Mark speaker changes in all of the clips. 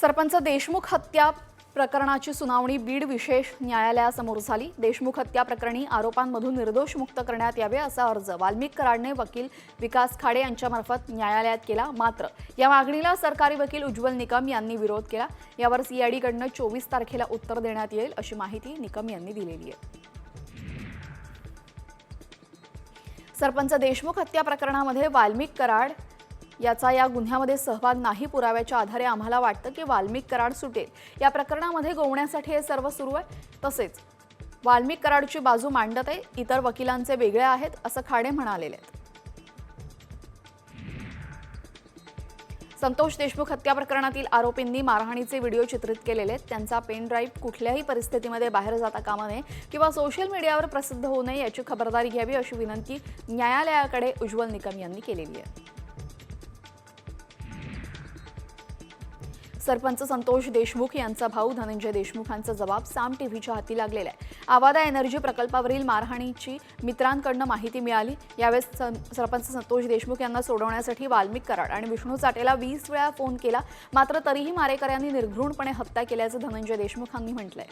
Speaker 1: सरपंच देशमुख हत्या प्रकरणाची सुनावणी बीड विशेष न्यायालयासमोर झाली. देशमुख हत्या प्रकरणी आरोपांमधून निर्दोष मुक्त करण्यात यावे असा अर्ज वाल्मिक कराडने वकील विकास खाडे यांच्यामार्फत न्यायालयात केला. मात्र या मागणीला सरकारी वकील उज्ज्वल निकम यांनी विरोध केला. यावर सीआयडीकडनं चोवीस तारखेला उत्तर देण्यात येईल अशी माहिती निकम यांनी दिलेली आहे. सरपंच देशमुख हत्या प्रकरणामध्ये वाल्मिक कराड याचा या गुन्ह्यामध्ये सहभाग नाही पुराव्याच्या आधारे आम्हाला वाटतं की वाल्मिक कराड सुटेल. या प्रकरणामध्ये गोवण्यासाठी हे सर्व सुरू आहे. तसेच वाल्मिक कराडची बाजू मांडत आहे. इतर वकिलांचे वेगळे आहेत असं खाडे म्हणालेले आहेत. संतोष देशमुख हत्या प्रकरणातील आरोपींनी मारहाणीचे व्हिडिओ चित्रित केलेले आहेत. त्यांचा पेन ड्राईव्ह कुठल्याही परिस्थितीमध्ये बाहेर जाता कामा नये किंवा सोशल मीडियावर प्रसिद्ध होऊ नये याची खबरदारी घ्यावी अशी विनंती न्यायालयाकडे उज्ज्वल निकम यांनी केलेली आहे. सरपंच संतोष देशमुख यांचा भाऊ धनंजय देशमुखांचा जबाब साम टीव्हीच्या हाती लागलेला आहे. आवादा एनर्जी प्रकल्पावरील मारहाणीची मित्रांकडनं माहिती मिळाली. यावेळेस सरपंच संतोष देशमुख यांना सोडवण्यासाठी वाल्मिक कराड आणि विष्णू चाटेला वीस वेळा फोन केला. मात्र तरीही मारेकऱ्यांनी निर्घृणपणे हत्या केल्याचं धनंजय देशमुखांनी म्हटलंय.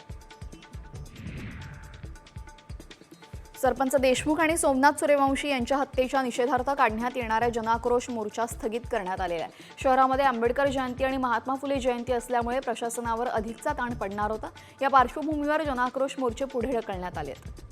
Speaker 1: सरपंच देशमुख आणि सोमनाथ सूर्यवंशी यांच्या हत्येच्या निषेधार्थ काढण्यात येणाऱ्या जनाक्रोश मोर्चा स्थगित करण्यात आलेला आहे. शहरामध्ये आंबेडकर जयंती आणि महात्मा फुले जयंती असल्यामुळे प्रशासनावर अधिकचा ताण पडणार होता. या पार्श्वभूमीवर जनाक्रोश मोर्चे पुढे ढकलण्यात आले आहेत.